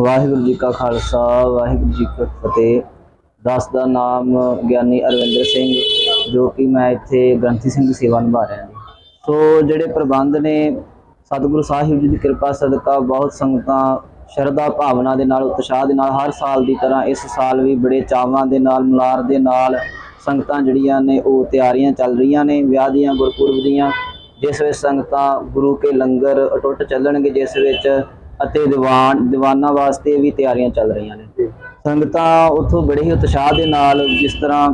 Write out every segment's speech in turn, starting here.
ਵਾਹਿਗੁਰੂ ਜੀ ਕਾ ਖਾਲਸਾ, ਵਾਹਿਗੁਰੂ ਜੀ ਕੀ ਫਤਿਹ। ਦਾਸ ਦਾ ਨਾਮ ਗਿਆਨੀ ਅਰਵਿੰਦਰ ਸਿੰਘ, ਜੋ ਕਿ ਮੈਂ ਇੱਥੇ ਗ੍ਰੰਥੀ ਸਿੰਘ ਦੀ ਸੇਵਾ ਨਿਭਾ ਰਿਹਾ ਹਾਂ। ਸੋ ਜਿਹੜੇ ਪ੍ਰਬੰਧ ਨੇ, ਸਤਿਗੁਰੂ ਸਾਹਿਬ ਜੀ ਦੀ ਕਿਰਪਾ, ਸਦਕਾ, ਬਹੁਤ ਸੰਗਤਾਂ, ਸ਼ਰਧਾ, ਭਾਵਨਾ ਦੇ ਨਾਲ, ਉਤਸ਼ਾਹ ਦੇ ਨਾਲ, ਹਰ ਸਾਲ ਦੀ ਤਰ੍ਹਾਂ ਇਸ ਸਾਲ ਵੀ ਬੜੇ ਚਾਵਾਂ ਦੇ ਨਾਲ, ਮਲਾਰ ਦੇ ਨਾਲ ਸੰਗਤਾਂ ਜਿਹੜੀਆਂ ਨੇ, ਉਹ ਤਿਆਰੀਆਂ ਚੱਲ ਰਹੀਆਂ ਨੇ, ਵਿਆਹ ਦੀਆਂ, ਗੁਰਪੁਰਬ ਦੀਆਂ। ਜਿਸ ਵਿੱਚ ਸੰਗਤਾਂ ਗੁਰੂ ਕੇ ਲੰਗਰ ਅਟੁੱਟ ਚੱਲਣਗੇ, ਜਿਸ ਵਿੱਚ ਅਤੇ ਦੀਵਾਨ, ਦੀਵਾਨਾਂ ਵਾਸਤੇ ਵੀ ਤਿਆਰੀਆਂ ਚੱਲ ਰਹੀਆਂ ਨੇ। ਸੰਗਤਾਂ ਉੱਥੋਂ ਬੜੇ ਹੀ ਉਤਸ਼ਾਹ ਦੇ ਨਾਲ ਜਿਸ ਤਰ੍ਹਾਂ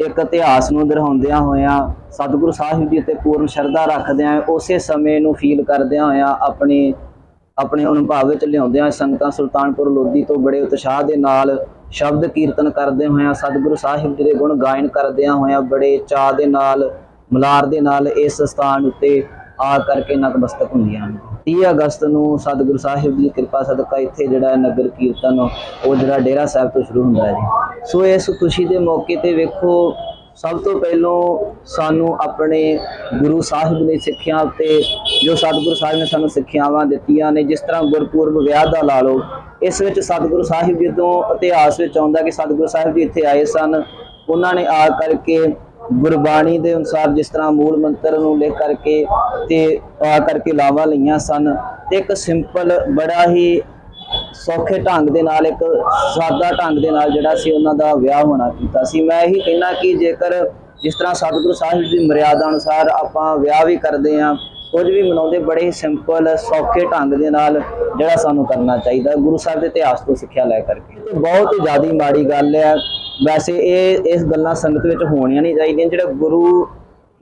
ਇੱਕ ਇਤਿਹਾਸ ਨੂੰ ਦਰਸਾਉਂਦਿਆਂ ਹੋਇਆਂ, ਸਤਿਗੁਰੂ ਸਾਹਿਬ ਜੀ ਤੇ ਪੂਰਨ ਸ਼ਰਧਾ ਰੱਖਦਿਆਂ ਉਸੇ ਸਮੇਂ ਨੂੰ ਫੀਲ ਕਰਦਿਆਂ ਹੋਇਆਂ ਆਪਣੀ, ਆਪਣੇ ਅਨੁਭਵ ਵਿੱਚ ਲਿਆਉਂਦਿਆਂ ਸੰਗਤਾਂ ਸੁਲਤਾਨਪੁਰ ਲੋਧੀ ਤੋਂ ਬੜੇ ਉਤਸ਼ਾਹ ਦੇ ਨਾਲ ਸ਼ਬਦ ਕੀਰਤਨ ਕਰਦੇ ਹੋਇਆਂ, ਸਤਿਗੁਰੂ ਸਾਹਿਬ ਜੀ ਦੇ ਗੁਣ ਗਾਇਨ ਕਰਦਿਆਂ ਹੋਇਆਂ ਬੜੇ ਚਾਅ ਦੇ ਨਾਲ, ਮਲਾਰ ਦੇ ਨਾਲ ਇਸ ਸਥਾਨ ਉੱਤੇ ਆ ਕਰਕੇ ਨਤਮਸਤਕ ਹੁੰਦੀਆਂ ਹਨ 30 ਅਗਸਤ ਨੂੰ ਸਤਿਗੁਰੂ ਸਾਹਿਬ ਦੀ ਕਿਰਪਾ ਸਦਕਾ ਇੱਥੇ ਜਿਹੜਾ ਨਗਰ ਕੀਰਤਨ, ਉਹ ਜਿਹੜਾ ਡੇਰਾ ਸਾਹਿਬ ਤੋਂ ਸ਼ੁਰੂ ਹੁੰਦਾ ਹੈ ਜੀ। ਸੋ ਇਸ ਖੁਸ਼ੀ ਦੇ ਮੌਕੇ ਤੇ ਵੇਖੋ, ਸਭ ਤੋਂ ਪਹਿਲੋਂ ਸਾਨੂੰ ਆਪਣੇ ਗੁਰੂ ਸਾਹਿਬ ਨੇ ਸਿੱਖਿਆ ਉੱਤੇ ਜੋ ਸਤਿਗੁਰੂ ਸਾਹਿਬ ਨੇ ਸਾਨੂੰ ਸਿੱਖਿਆਵਾਂ ਦਿੱਤੀਆਂ ਨੇ, ਜਿਸ ਤਰ੍ਹਾਂ ਗੁਰਪੁਰਬ ਵਿਆਹ ਦਾ ਲਾ ਲਓ, ਇਸ ਵਿੱਚ ਸਤਿਗੁਰੂ ਸਾਹਿਬ ਜਦੋਂ ਇਤਿਹਾਸ ਵਿੱਚ ਆਉਂਦਾ ਕਿ ਸਤਿਗੁਰੂ ਸਾਹਿਬ ਜੀ ਇੱਥੇ ਆਏ ਸਨ, ਉਹਨਾਂ ਨੇ ਆ ਕਰਕੇ ਗੁਰਬਾਣੀ ਦੇ ਅਨੁਸਾਰ ਜਿਸ ਤਰ੍ਹਾਂ ਮੂਲ ਮੰਤਰ ਨੂੰ ਲਿਖ ਕਰਕੇ ਤੇ ਆ ਕਰਕੇ ਲਾਵਾਂ ਲਈਆਂ ਸਨ, ਤੇ ਇੱਕ ਸਿੰਪਲ ਬੜਾ ਹੀ ਸੌਖੇ ਢੰਗ ਦੇ ਨਾਲ, ਇੱਕ ਸਾਦਾ ਢੰਗ ਦੇ ਨਾਲ ਜਿਹੜਾ ਸੀ ਉਹਨਾਂ ਦਾ ਵਿਆਹ ਹੋਣਾ ਕੀਤਾ ਸੀ। ਮੈਂ ਇਹੀ ਕਹਿਣਾ ਕਿ ਜੇਕਰ ਜਿਸ ਤਰ੍ਹਾਂ ਸਤਿਗੁਰੂ ਸਾਹਿਬ ਦੀ ਮਰਿਆਦਾ ਅਨੁਸਾਰ ਆਪਾਂ ਵਿਆਹ ਵੀ ਕਰਦੇ ਆਂ ਕੁਝ ਵੀ ਮਨਾਉਂਦੇ, ਬੜੇ ਹੀ ਸਿੰਪਲ ਸੌਖੇ ਢੰਗ ਦੇ ਨਾਲ ਜਿਹੜਾ ਸਾਨੂੰ ਕਰਨਾ ਚਾਹੀਦਾ, ਗੁਰੂ ਸਾਹਿਬ ਦੇ ਇਤਿਹਾਸ ਤੋਂ ਸਿੱਖਿਆ ਲੈ ਕਰਕੇ। ਤੇ ਬਹੁਤ ਹੀ ਜ਼ਿਆਦੀ ਮਾੜੀ ਗੱਲ ਹੈ। ਵੈਸੇ ਇਹ, ਇਸ ਗੱਲਾਂ ਸੰਗਤ ਵਿੱਚ ਹੋਣੀਆਂ ਨਹੀਂ ਚਾਹੀਦੀਆਂ। ਜਿਹੜੇ ਗੁਰੂ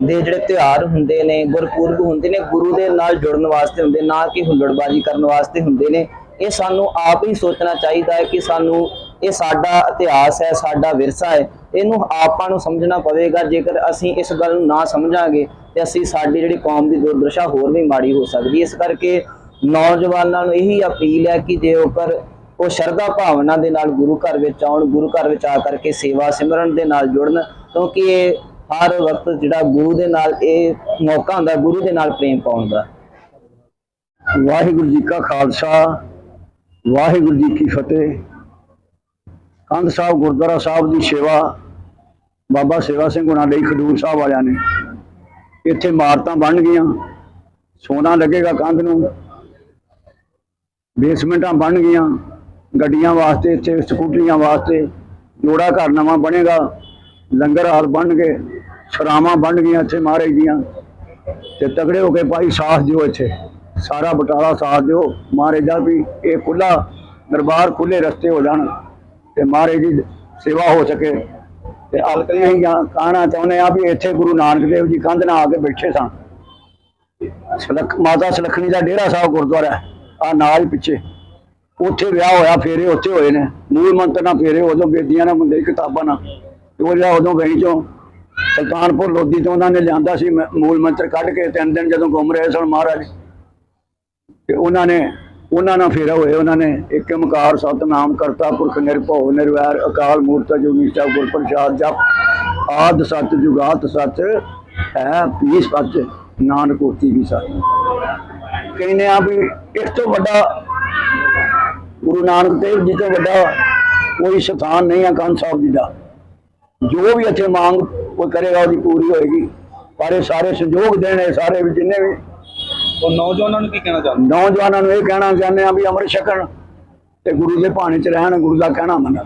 ਦੇ ਜਿਹੜੇ ਤਿਉਹਾਰ ਹੁੰਦੇ ਨੇ, ਗੁਰਪੁਰਬ ਹੁੰਦੇ ਨੇ, ਗੁਰੂ ਦੇ ਨਾਲ ਜੁੜਨ ਵਾਸਤੇ ਹੁੰਦੇ ਨਾ ਕਿ ਹੁੱਲੜਬਾਜ਼ੀ ਕਰਨ ਵਾਸਤੇ ਹੁੰਦੇ ਨੇ, ਇਹ ਸਾਨੂੰ ਆਪ ਹੀ ਸੋਚਣਾ ਚਾਹੀਦਾ ਹੈ ਕਿ ਸਾਨੂੰ ਇਹ ਸਾਡਾ ਇਤਿਹਾਸ ਹੈ, ਸਾਡਾ ਵਿਰਸਾ ਹੈ, ਇਹਨੂੰ ਆਪਾਂ ਨੂੰ ਸਮਝਣਾ ਪਵੇਗਾ। ਜੇਕਰ ਅਸੀਂ ਇਸ ਗੱਲ ਨੂੰ ਨਾ ਸਮਝਾਂਗੇ, ਤੇ ਅਸੀਂ ਸਾਡੀ ਜਿਹੜੀ ਕੌਮ ਦੀ ਦੁਰਦਸ਼ਾ ਹੋਰ ਵੀ ਮਾੜੀ ਹੋ ਸਕਦੀ ਇਸ ਕਰਕੇ ਨੌਜਵਾਨਾਂ ਨੂੰ ਇਹੀ ਅਪੀਲ ਹੈ ਕਿ ਜੇ ਜੇਕਰ ਉਹ ਸ਼ਰਧਾ ਭਾਵਨਾ ਦੇ ਨਾਲ ਗੁਰੂ ਘਰ ਵਿੱਚ ਆਉਣ, ਗੁਰੂ ਘਰ ਵਿੱਚ ਆ ਕਰਕੇ ਸੇਵਾ ਸਿਮਰਨ ਦੇ ਨਾਲ ਜੁੜਨ, ਕਿਉਂਕਿ ਇਹ ਹਰ ਵਕਤ ਜਿਹੜਾ ਗੁਰੂ ਦੇ ਨਾਲ, ਇਹ ਮੌਕਾ ਹੁੰਦਾ, ਗੁਰੂ ਦੇ ਨਾਲ ਪ੍ਰੇਮ ਪਾਉਣ ਦਾ। ਵਾਹਿਗੁਰੂ ਜੀ ਕਾ ਖਾਲਸਾ, ਵਾਹਿਗੁਰੂ ਜੀ ਕੀ ਫਤਿਹ। ਕੰਧ ਸਾਹਿਬ, ਗੁਰਦੁਆਰਾ ਸਾਹਿਬ ਦੀ ਸੇਵਾ, ਬਾਬਾ ਸੇਵਾ ਸਿੰਘ ਹੁਣਾਂ ਲਈ ਖਡੂਰ ਸਾਹਿਬ ਵਾਲਿਆਂ ਨੇ। ਇੱਥੇ ਇਮਾਰਤਾਂ ਬਣ ਗਈਆਂ। ਸੋਨਾ ਲੱਗੇਗਾ ਕੰਧ ਨੂੰ। ਬੇਸਮੈਂਟਾਂ ਬਣ ਗਈਆਂ। ਗੱਡੀਆਂ ਵਾਸਤੇ ਇੱਥੇ, ਸਕੂਟਰੀਆਂ ਵਾਸਤੇ ਜੋੜਾ ਘਰ ਨਵਾਂ ਬਣੇਗਾ। ਲੰਗਰ ਹਾਲ ਬਣ ਗਏ। ਸਰਾਵਾਂ ਬਣ ਗਈਆਂ ਇੱਥੇ ਮਹਾਰਾਜ ਦੀਆਂ। ਤੇ ਤਗੜੇ ਹੋ ਕੇ ਭਾਈ ਸਾਥ ਦਿਓ ਇੱਥੇ। ਸਾਰਾ ਬਟਾਲਾ ਸਾਥ ਦਿਓ। ਮਹਾਰਾਜ ਦਾ ਵੀ ਇਹ ਖੁੱਲਾ ਦਰਬਾਰ ਖੁੱਲੇ ਰਸਤੇ ਹੋ ਜਾਣ। ਤੇ ਮਹਾਰਾਜ ਦੀ ਸੇਵਾ ਹੋ ਸਕੇ। ਤੇ ਆਪਣੀ ਅਸੀਂ ਜਾਂ ਕਹਿਣਾ ਚਾਹੁੰਦੇ ਆ ਵੀ ਇੱਥੇ ਗੁਰੂ ਨਾਨਕ ਦੇਵ ਜੀ ਕੰਧ ਨਾਲ ਆ ਕੇ ਬੈਠੇ ਸਨ। ਸਲਖ, ਮਾਤਾ ਸਲਖਣੀ ਦਾ ਡੇਰਾ ਸਾਹਿਬ ਗੁਰਦੁਆਰਾ ਆ ਨਾਲ ਪਿੱਛੇ। ਉੱਥੇ ਵਿਆਹ ਹੋਇਆ, ਫੇਰੇ ਉੱਥੇ ਹੋਏ ਨੇ। ਮੂਲ ਮੰਤਰ ਨਾਲ ਫੇਰੇ ਉਦੋਂ ਬੇਦੀਆਂ ਨਾਲ ਮੁੰਡੇ ਕਿਤਾਬਾਂ ਨਾਲ। ਉਹ ਜਿਹੜਾ ਉਦੋਂ ਗਈ ਚੋਂ ਸੁਲਤਾਨਪੁਰ ਲੋਧੀ ਤੋਂ ਉਹਨਾਂ ਨੇ ਲਿਆਂਦਾ ਸੀ ਮੂਲ ਮੰਤਰ ਕੱਢ ਕੇ। ਤਿੰਨ ਦਿਨ ਜਦੋਂ ਗੁੰਮ ਰਹੇ ਸਨ ਮਹਾਰਾਜ, ਤੇ ਉਹਨਾਂ ਨੇ ਉਹਨਾਂ ਨਾਲ ਫੇਰਾ ਹੋਏ ਉਹਨਾਂ ਨੇ ਇੱਕ ਓਮਕਾਰ ਸਤਨਾਮ ਕਰਤਾ, ਪੁਰਖ ਨਿਰਭਉ, ਨਿਰਵੈਰ, ਅਕਾਲ ਮੂਰਤ ਜੁਨੀ ਸਾਹਿਬ ਗੁਰ ਪ੍ਰਸਾਦ ਜਪ, ਆਦ ਸੱਚ, ਜੁਗਾਤ ਸੱਚ, ਹੈ ਪੀ ਸੱਚ, ਨਾਨਕ ਹੋਤੀ ਵੀ ਸੱਚ। ਕਹਿੰਦੇ ਆ ਵੀ ਇਸ ਤੋਂ ਵੱਡਾ ਗੁਰੂ ਨਾਨਕ ਦੇਵ ਜੀ ਤੋਂ ਵੱਡਾ ਕੋਈ ਸਥਾਨ ਨਹੀਂ ਆ ਕੰਨ ਸਾਹਿਬ ਜੀ ਦਾ। ਜੋ ਵੀ ਇੱਥੇ ਮੰਗ ਕੋਈ ਕਰੇਗਾ ਉਹਦੀ ਪੂਰੀ ਹੋਏਗੀ, ਪਰ ਇਹ ਸਾਰੇ ਸੰਯੋਗ ਦੇਣੇ ਸਾਰੇ ਵੀ ਜਿੰਨੇ ਵੀ ਉਹ ਨੌਜਵਾਨਾਂ ਨੂੰ ਕੀ ਕਹਿਣਾ ਚਾਹੁੰਦੇ? ਨੌਜਵਾਨਾਂ ਨੂੰ ਇਹ ਕਹਿਣਾ ਚਾਹੁੰਦੇ ਆ ਵੀ ਅੰਮ੍ਰਿਤ ਛਕਣ ਤੇ ਗੁਰੂ ਦੇ ਭਾਣੇ 'ਚ ਰਹਿਣ, ਗੁਰੂ ਦਾ ਕਹਿਣਾ ਮੰਨਣ।